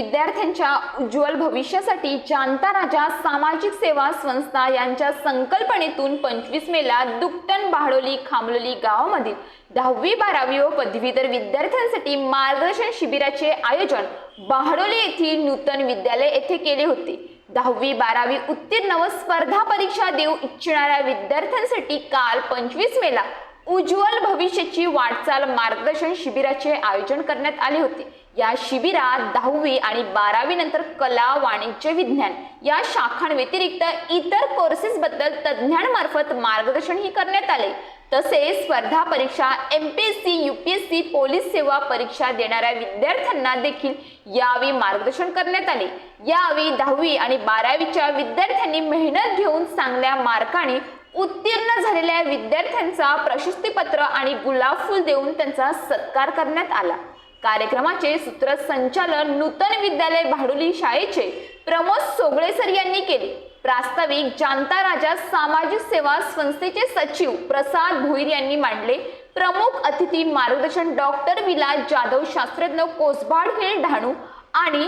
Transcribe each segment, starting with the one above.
विद्यार्थ्यांच्या उज्ज्वल भविष्यासाठी जाणता राजा सामाजिक सेवा संस्था यांच्या संकल्पनेतून पंचवीस मेला दुकटन बाहडोली खामलोली गावामधील दहावी बारावी व पदवीधर विद्यार्थ्यांसाठी मार्गदर्शन शिबिराचे आयोजन बाहडोली येथील नूतन विद्यालय येथे केले होते. दहावी बारावी उत्तीर्ण व स्पर्धा परीक्षा देऊ इच्छिणाऱ्या विद्यार्थ्यांसाठी काल पंचवीस मेला उज्ज्वल भविष्याची वाटचाल मार्गदर्शन शिबिराचे आयोजन करण्यात आले होते. या शिबिरात दहावी आणि बारावी नंतर कला वाणिज्य विज्ञान या शाखांव्यतिरिक्त इतर कोर्सेस बद्दल तज्ज्ञांमार्फत मार्गदर्शनही करण्यात आले. तसेच स्पर्धा परीक्षा M P S C U P S C police सेवा परीक्षा देणाऱ्या विद्यार्थ्यांना देखील यावेळी मार्गदर्शन करण्यात आले. यावेळी दहावी आणि बारावीच्या विद्यार्थ्यांनी मेहनत घेऊन चांगल्या मार्काने उत्तीर्ण झालेल्या विद्यार्थ्यांचा प्रशस्तीपत्र आणि गुलाब फुल देऊन त्यांचा सत्कार करण्यात आला. कार्यक्रमाचे सूत्रसंचालन नूतन विद्यालय भाडुली शाळेचे प्रमोद सोगळेसर यांनी केले. प्रास्ताविक जाणता राजा सामाजिक सेवा संस्थेचे सचिव प्रसाद भोईर यांनी मांडले. प्रमुख अतिथी मार्गदर्शन डॉक्टर विलास जाधव शास्त्रज्ञ कोसबाड हे डहाणू आणि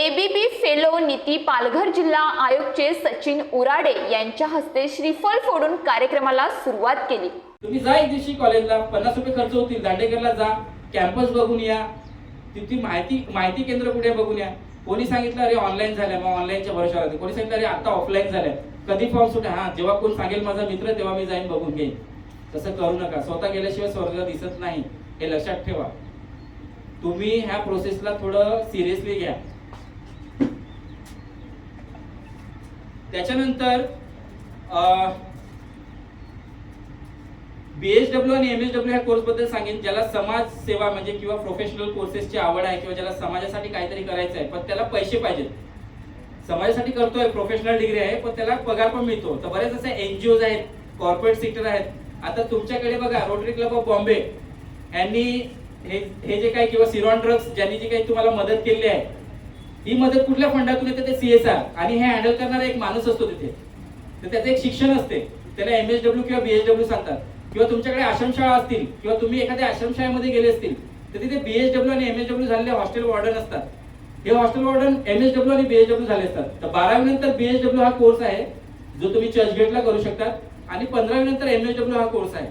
एबीपी फेलो नीती पालघर जिल्हा आयोगचे सचिन उराडे यांच्या हस्ते श्रीफळ फोडून कार्यक्रमाला सुरुवात केली. तुम्ही जा एक दिवशी कॉलेजला पन्नास रुपये खर्च होतील दांडेकरला जा. कॅम्पस बघून या. तिथली माहिती माहिती केंद्र कुठे बघून या. कोणी सांगितलं अरे ऑनलाईन झाल्या मग ऑनलाईनच्या भरोशावर आहे. कोणी सांगितलं अरे आता ऑफलाईन झाल्या. कधी फॉर्म सुटे हा जेव्हा कोण सांगेल माझा मित्र तेव्हा मी जाईन बघून घेईन. तसं करू नका. स्वतः गेल्याशिवाय स्वर्ग दिसत नाही. हे लक्षात ठेवा. तुम्ही ह्या प्रोसेसला थोडं सिरियसली घ्या. त्याच्यानंतर बीएचडब्ल्यू आणि एमएसडब्ल्यू ह्या कोर्सबद्दल सांगेन ज्याला समाज सेवा म्हणजे किंवा प्रोफेशनल कोर्सेसची आवड आहे किंवा ज्याला समाजासाठी काहीतरी करायचं आहे पण त्याला पैसे पाहिजेत. समाजासाठी करतोय प्रोफेशनल डिग्री आहे पण त्याला पगार पण मिळतो. तर बरेच असे एनजीओ आहेत कॉर्पोरेट सेक्टर आहेत. आता तुमच्याकडे बघा रोटरी क्लब ऑफ बॉम्बे यांनी हे हे जे काही किंवा सिरॉन ड्रग्स ज्यांनी जी काही तुम्हाला मदत केली आहे ही मदत कुठल्या फंडातून येते? ते सीएसआर आणि हे हँडल करणारा एक माणूस असतो तिथे. तर त्याचं एक शिक्षण असते. त्याला एमएसडब्ल्यू किंवा बीएचडब्ल्यू सांगतात. किंवा तुमच्याकडे आश्रमशाळा असतील किंवा तुम्ही एखाद्या आश्रमशाळेमध्ये गेले असतील तर तिथे बीएचडब्ल्यू आणि एमएसडब्ल्यू झालेले हॉस्टेल वॉर्डन असतात. हे हॉस्टेल वॉर्डन एमएसडब्ल्यू आणि बीएचडब्ल्यू झाले असतात. तर बारावी नंतर बीएचडब्ल्यू हा कोर्स आहे जो तुम्ही चर्चगेटला करू शकतात आणि पंधरावी नंतर डब्ल्यू हा कोर्स आहे.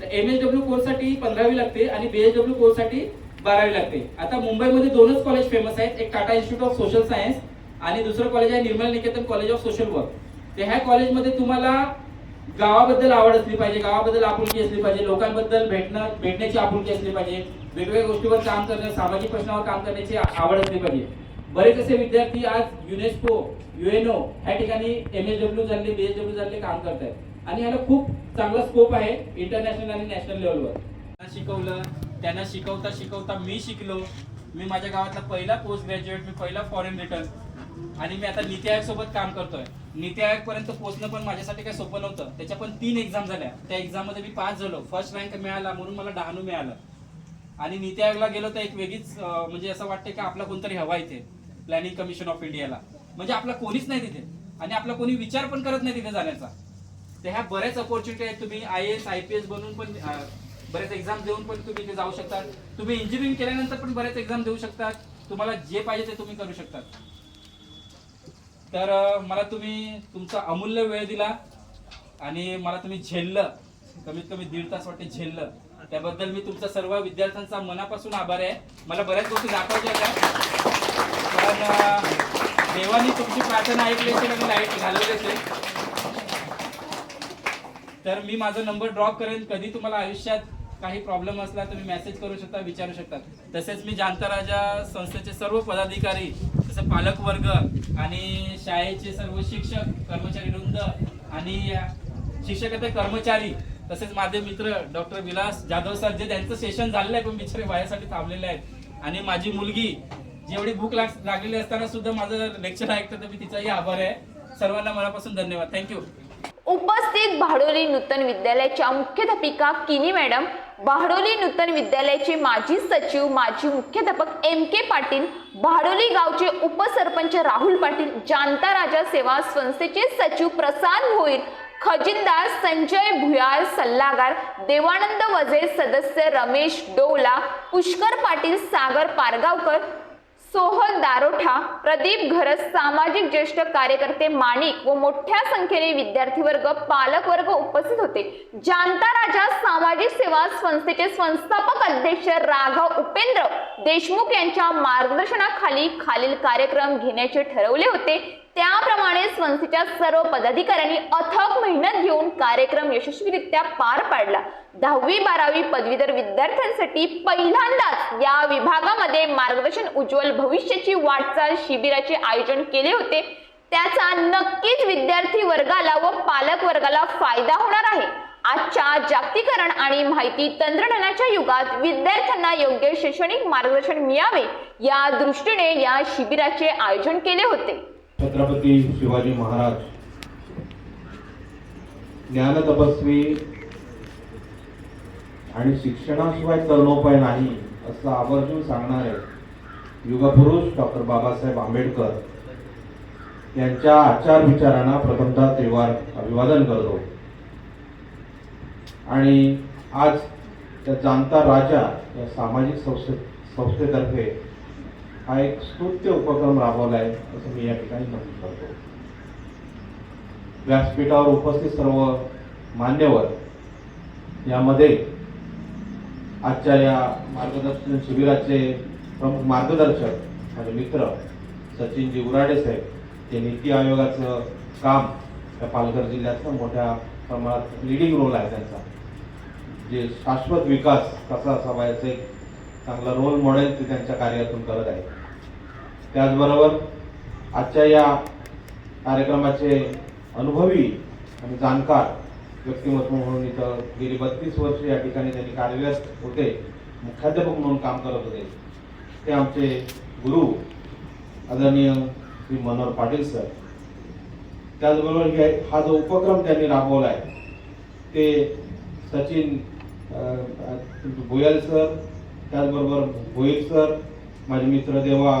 तर एमएसडब्ल्यू कोर्ससाठी पंधरावी लागते आणि बीएचडब्ल्यू कोर्ससाठी बारावी लागते. आता मुंबईमध्ये दोनच कॉलेज फेमस आहेत एक Tata institute of social science आणि दुसरं कॉलेज आहे Nirmal Niketan college of social work तर ह्या कॉलेजमध्ये तुम्हाला गावाबद्दल आवड असली पाहिजे गावाबद्दल आपुलकी असली पाहिजे लोकांबद्दल भेटणं भेटण्याची आपुलकी असली पाहिजे वेगवेगळ्या गोष्टीवर काम करणं सामाजिक प्रश्नावर काम करण्याची आवड असली पाहिजे. बरेच असे विद्यार्थी आज युनेस्को युएनओ ह्या ठिकाणी एम एस डब्ल्यू झाले बी एस डब्ल्यू झाले काम करत आहेत आणि ह्याला खूप चांगला स्कोप आहे इंटरनॅशनल आणि नॅशनल लेवलवर त्यांना शिकवलं त्यांना शिकवता शिकवता मी शिकलो. मी माझ्या गावातला पहिला पोस्ट ग्रॅज्युएट मी पहिला फॉरेन रिटर्न आणि मी आता नीती आयोग सोबत काम करतोय. नीती आयोग पर्यंत पोहोचणं पण माझ्यासाठी काही सोपं नव्हतं. त्याच्या पण तीन एक्झाम झाल्या. त्या एक्झाममध्ये मी पास झालो. फर्स्ट रँक मिळाला म्हणून मला डहाणू मिळालं. आणि नीती आयोगला गेलो तर एक वेगळीच म्हणजे असं वाटतं की आपला कोणतरी हवा इथे प्लॅनिंग कमिशन ऑफ इंडियाला म्हणजे आपला कोणीच नाही तिथे. आणि आपला कोणी विचार पण करत नाही तिथे जाण्याचा. तर ह्या बऱ्याच अपॉर्च्युनिटी आहेत. तुम्ही I S I P S बनून पण बरेच एक्झाम देऊन पण तुम्ही इथे जाऊ शकतात. तुम्ही इंजिनिअरिंग केल्यानंतर पण बरेच एक्झाम देऊ शकतात. तुम्हाला जे पाहिजे ते तुम्ही करू शकतात. तर मला तुम्ही तुमचा अमूल्य वेळ दिला आणि मला तुम्ही झेललं कमीत कमी दीड तास वाटते झेललं. त्याबद्दल मी तुमचा सर्व विद्यार्थ्यांचा मनापासून आभार आहे. मला बऱ्याच गोष्टी दाखवायच्या होत्या पण देवानी तुमची प्रार्थना ऐकली असेल आणि लाइट घालवली असेल. तर मी माझा नंबर ड्रॉप करेन. कधी तुम्हाला आयुष्यात काही प्रॉब्लेम असला तुम्ही मेसेज करू शकता विचारू शकता. तसेच मी जाणता राजा संस्थेचे सर्व पदाधिकारी जसं पालक वर्ग आणि शाळेचे सर्व शिक्षक कर्मचारी वृंद आणि शिक्षकाचे कर्मचारी तसेच माझे मित्र डॉक्टर विलास जाधव सर जे त्यांचं सेशन झालेलं आहे पण बिचारे वयासाठी थांबलेले आहेत. आणि माझी मुलगी जेवढी भूक लाग लागलेली असताना सुद्धा माझं लेक्चर ऐकतं तर मी तिचाही आभार आहे. सर्वांना मनापासून धन्यवाद. थँक्यू उपस्थित भाडोली नूतन विद्यालयाच्या मुख्याध्यापिका किनी मॅडम भाडोली नूतन विद्यालयाचे माजी सचिव माजी मुख्याध्यापक एम के पाटील भाडोली गावचे उपसरपंच राहुल पाटील जाणता राजा सेवा संस्थेचे सचिव प्रसाद भोईर खजिनदार संजय भुयार सल्लागार देवानंद वजे सदस्य रमेश डोला पुष्कर पाटील सागर पारगावकर सोहन दारोठा प्रदीप घरस सामाजिक ज्येष्ठ कार्यकर्ते माणिक व मोठ्या संख्येने विद्यार्थी वर्ग पालक वर्ग उपस्थित होते. जाणता राजा सामाजिक सेवा संस्थेचे संस्थापक अध्यक्ष राघव उपेंद्र देशमुख यांच्या मार्गदर्शनाखाली खालील कार्यक्रम घेण्याचे ठरवले होते. त्याप्रमाणे संस्थेच्या सर्व पदाधिकाऱ्यांनी अथक मेहनत घेऊन कार्यक्रम यशस्वीरित्या पार पाडला. दहावी बारावी पदवीधर विद्यार्थ्यांसाठी पहिल्यांदाच या विभागामध्ये मार्गदर्शन उज्ज्वल भविष्याची वाटचाल शिबिराचे आयोजन केले होते. त्याचा नक्कीच विद्यार्थी वर्गाला व पालक वर्गाला फायदा होणार आहे. आजच्या जागतिकरण आणि माहिती तंत्रज्ञानाच्या युगात विद्यार्थ्यांना योग्य शैक्षणिक मार्गदर्शन मिळावे या दृष्टीने या शिबिराचे आयोजन केले होते. छत्रपती शिवाजी महाराज. ज्ञानतपस्वी आणि शिक्षणाशिवाय तरुणोपाय नाही असं आवर्जून सांगणारे युगपुरुष डॉक्टर बाबासाहेब आंबेडकर यांच्या आचार विचारांना प्रथमतः तेव्हा अभिवादन करतो. आणि आज त्या जाणता राजा या सामाजिक संस्थे संस्थेतर्फे हा एक स्तुत्य उपक्रम राबवला आहे असं मी या ठिकाणी नमूद करतो. व्यासपीठावर उपस्थित सर्व मान्यवर यामध्ये आजच्या या मार्गदर्शन शिबिराचे प्रमुख मार्गदर्शक माझे मित्र सचिनजी उराडे साहेब ते नीती आयोगाचं काम या पालघर जिल्ह्यातलं मोठ्या प्रमाणात लिडिंग रोल आहे त्यांचा. जे शाश्वत विकास कसा असावा याचं एक चांगला रोल मॉडेल ते त्यांच्या कार्यातून करत आहे त्याचबरोबर आजच्या या कार्यक्रमाचे अनुभवी आणि जाणकार व्यक्तिमत्व म्हणून इथं गेली बत्तीस वर्ष या ठिकाणी त्यांनी कार्यरत होते. मुख्याध्यापक म्हणून काम करत होते. ते आमचे गुरु आदरणीय श्री मनोहर पाटील सर. त्याचबरोबर हे हा जो उपक्रम त्यांनी राबवला आहे ते सचिन भुयाल सर त्याचबरोबर भोईर सर माझे मित्र देवा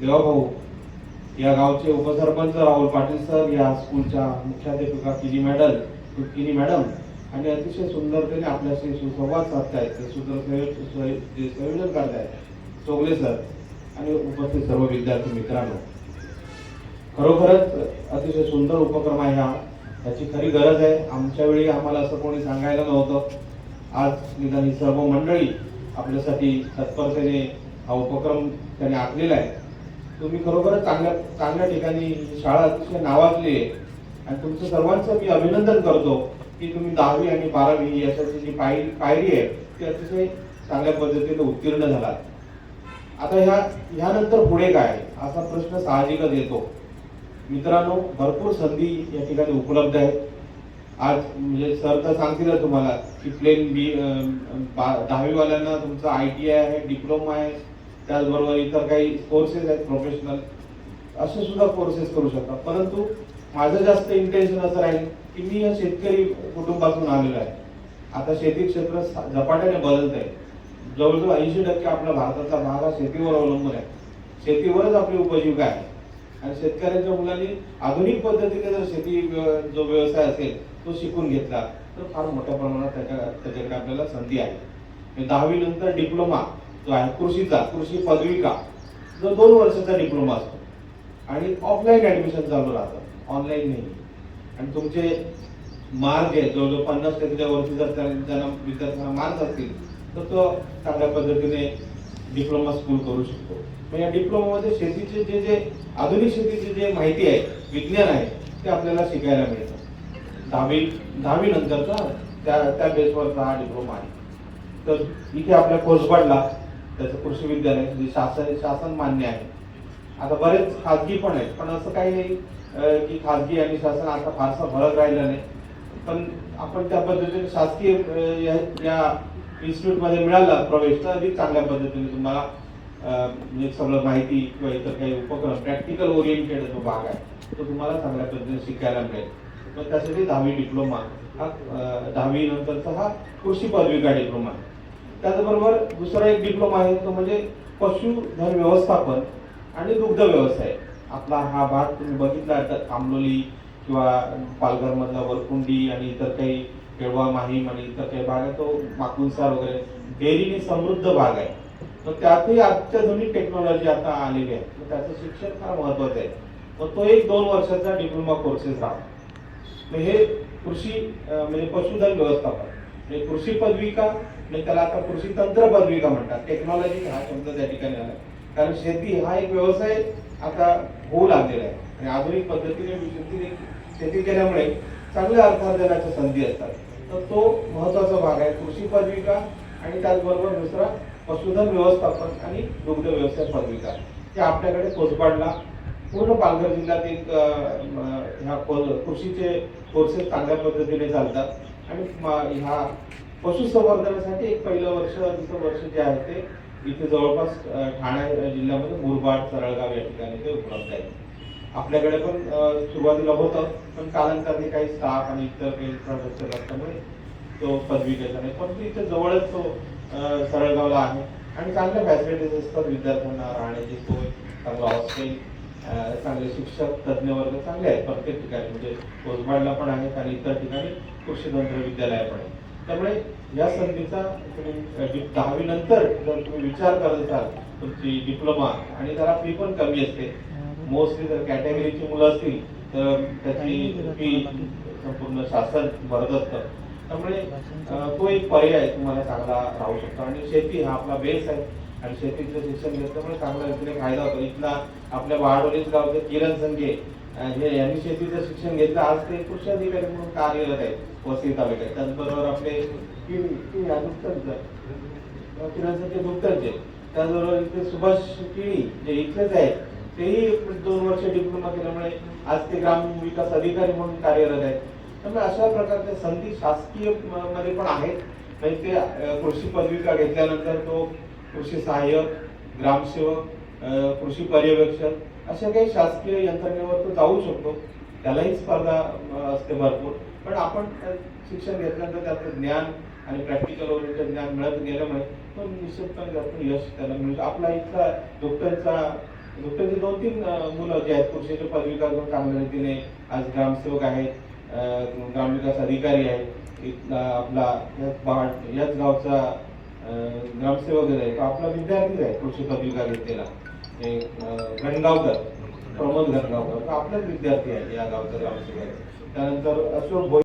देवाभाऊ या गावचे उपसरपंच राहुल पाटील सर या स्कूलच्या मुख्याध्यापिका किनी मॅडल किनी मॅडम आणि अतिशय सुंदरतेने आपल्याशी सुसंवाद साधतायत. ते सुंदर जे संयोजन करतायत. चोगले सर आणि उपस्थित सर्व विद्यार्थी मित्रांनो. खरोखरच अतिशय सुंदर उपक्रम आहे हा. त्याची खरी गरज आहे. आमच्या वेळी आम्हाला असं कोणी सांगायला नव्हतं. आज निदान ही सर्व मंडळी आपल्यासाठी तत्परतेने हा उपक्रम त्याने आखलेला आहे. तुम्ही खरोखरच चांगल्या चांगल्या ठिकाणी शाळा अतिशय नावाजली आहे. आणि तुमचं सर्वांचं मी अभिनंदन करतो की तुम्ही दहावी आणि बारावी यासाठी जी पायरी पायरी आहे ती अतिशय चांगल्या पद्धतीने उत्तीर्ण झालात. आता ह्या ह्यानंतर पुढे काय? असा प्रश्न साहजिकच येतो. मित्रांनो भरपूर संधी या ठिकाणी उपलब्ध आहेत. आज म्हणजे सर तर सांगतील तुम्हाला की प्लेन बी दहावीवाल्यांना तुमचा आय टी आय आहे डिप्लोमा आहे त्याचबरोबर इतर काही कोर्सेस आहेत प्रोफेशनल असे सुद्धा कोर्सेस करू शकता. परंतु माझं जास्त इंटेन्शन असं राहील की मी या शेतकरी कुटुंबातून आलेलो आहे. आता शेती क्षेत्र झपाट्याने बदलत आहे. जवळजवळ ऐंशी टक्के आपल्या भारताचा भाग हा शेतीवर अवलंबून आहे. शेतीवरच आपली उपजीविका आहे. आणि शेतकऱ्यांच्या मुलांनी आधुनिक पद्धतीने जर शेती जो व्यवसाय असेल तो शिकून घेतला तर फार मोठ्या प्रमाणात त्याच्या त्याच्याकडे आपल्याला संधी आहे. दहावीनंतर डिप्लोमा जो आहे कृषीचा कृषी पदविका जो दोन वर्षाचा डिप्लोमा असतो. आणि ऑफलाईन ॲडमिशन चालू राहतं. ऑनलाईन नाही. आणि तुमचे मार्क आहे जवळजवळ पन्नास टक्क्याच्या वरती जर त्यांना विद्यार्थ्यांना मार्क असतील तर तो चांगल्या पद्धतीने डिप्लोमा स्कूल करू शकतो. मग या डिप्लोमामध्ये शेतीचे जे जे आधुनिक शेतीची जे माहिती आहे विज्ञान आहे ते आपल्याला शिकायला मिळतं. दहावी दहावी नंतरचा त्या त्या बेसवरचा हा डिप्लोमा आहे. तर इथे आपल्या कोर्सबाडला त्याचं कृषी विद्यालय जे शासन शासन मान्य आहे. आता बरेच खाजगी पण आहेत पण असं काही नाही की खाजगी आणि शासन आता फारसा फरक राहिला नाही. पण आपण त्या पद्धतीने शासकीय या- या मिळाला प्रवेश तर अधिक चांगल्या पद्धतीने तुम्हाला म्हणजे सगळं माहिती किंवा इतर काही उपक्रम प्रॅक्टिकल ओरिएंटेड जो भाग आहे तो तुम्हाला चांगल्या पद्धतीने शिकायला मिळेल. मग त्यासाठी दहावी डिप्लोमा हा दहावी नंतरचा हा कृषी पदविका डिप्लोमा आहे. त्याचबरोबर दुसरा एक डिप्लोमा आहे तो म्हणजे पशुधन व्यवस्थापन आणि दुग्ध व्यवसाय. आपला हा भाग तुम्ही बघितला तर कामलोली किंवा पालघरमधला वरकुंडी आणि इतर काही केळवा माहीम आणि इतर काही भाग आहे तो माकुंसार वगैरे डेअरीने समृद्ध भाग आहे. मग त्यातही अत्याधुनिक टेक्नॉलॉजी आता आलेली आहे. त्याचं शिक्षण फार महत्वाचं आहे. मग तो एक दोन वर्षाचा डिप्लोमा कोर्सेस राहतो. हे कृषी म्हणजे पशुधन व्यवस्थापन म्हणजे कृषी पदविका म्हणजे त्याला आता कृषी तंत्र पदविका म्हणतात. टेक्नॉलॉजी हा शब्द त्या ठिकाणी आला. कारण शेती हा एक व्यवसाय आता होऊ लागलेला आहे. आणि आधुनिक पद्धतीने शेती शेती केल्यामुळे चांगल्या अर्थार्जनाच्या संधी असतात. तर तो महत्त्वाचा भाग आहे. कृषी पदविका आणि त्याचबरोबर दुसरा पशुधन व्यवस्थापन आणि दुग्ध व्यवसाय पदविका हे आपल्याकडे कोसपाडला पूर्ण पालघर जिल्ह्यात एक ह्या को- कृषीचे कोर्सेस चांगल्या पद्धतीने चालतात आणि ह्या पशुसंवर्धनासाठी एक पहिलं वर्ष दुसरं वर्ष जे आहे ते इथे जवळपास ठाणे जिल्ह्यामध्ये मुरबाड सरळगाव या ठिकाणी ते उपलब्ध आहे. आपल्याकडे पण सुरुवातीला होतं पण कालांतराने काही स्टाफ आणि इतर काही इन्फ्रास्ट्रक्चर असल्यामुळे तो पदविकेचा नाही. पण इथे जवळच तो सरळगावला आहे. आणि चांगल्या फॅसिलिटीज असतात विद्यार्थ्यांना राहण्याची सोय चांगलं हॉस्टेल चांगले शिक्षक तज्ज्ञ वर्ग चांगले आहेत. प्रत्येक ठिकाणी म्हणजे कोसबाडला पण आहेत आणि इतर ठिकाणी कृषी तंत्र विद्यालय पण आहे त्यामुळे या संधीचा तुम्ही दहावी नंतर जर तुम्ही विचार करत असाल तुमची डिप्लोमा आणि जरा फी पण कमी असते. मोस्टली जर कॅटेगरीची मुलं असतील तर त्याची फी संपूर्ण शासन भरत असतं. त्यामुळे तो एक पर्याय तुम्हाला चांगला राहू शकतो. आणि शेती हा आपला बेस आहे. आणि शेतीचं शिक्षण घेतल्यामुळे चांगला रीतीने फायदा होतो. इथला आपल्या वाडोलीच गावचे किरण संघे हे यांनी शेतीचं शिक्षण घेतलं. आज ते कृषी अधिकारी म्हणून कार्यरत आहेत वसई तालुक्यात. त्याचबरोबर आपले किरण किरण किरण संघे दुसऱ्यांचे त्याचबरोबर इथे सुभाष किळी जे इथलेच आहेत तेही दोन वर्ष डिप्लोमा केल्यामुळे आज ते ग्राम विकास अधिकारी म्हणून कार्यरत आहेत. त्यामुळे अशा प्रकारच्या संधी शासकीय म- मध्ये पण आहेत. म्हणजे ते कृषी पदविका घेतल्यानंतर तो कृषी सहाय्यक ग्रामसेवक कृषी पर्यवेक्षक अशा काही शासकीय यंत्रणेवर तो जाऊ शकतो. त्यालाही स्पर्धा असते भरपूर. पण आपण शिक्षण घेतल्यानंतर त्याचं ज्ञान आणि प्रॅक्टिकल ओरिएंटेड ज्ञान मिळत गेल्यामुळे तो निश्चितपणे त्यातून यश त्याला मिळू आपला इथला डॉक्टरचा डॉक्टरचे दोन तीन मुलं जे आहेत कृषीचे पदविका घेऊन चांगल्या रीतीने आज ग्रामसेवक आहेत ग्रामविकास अधिकारी आहेत. इथला आपला याच बा- याच गावचा ग्रामसेवक आहे. तो आपला विद्यार्थीच आहे कृषी पदविका घेतलेला गणगावकर प्रमोद गणगावकर. तो आपलाच विद्यार्थी आहे या गावचा ग्रामसेवक आहे. त्यानंतर अशोक भोई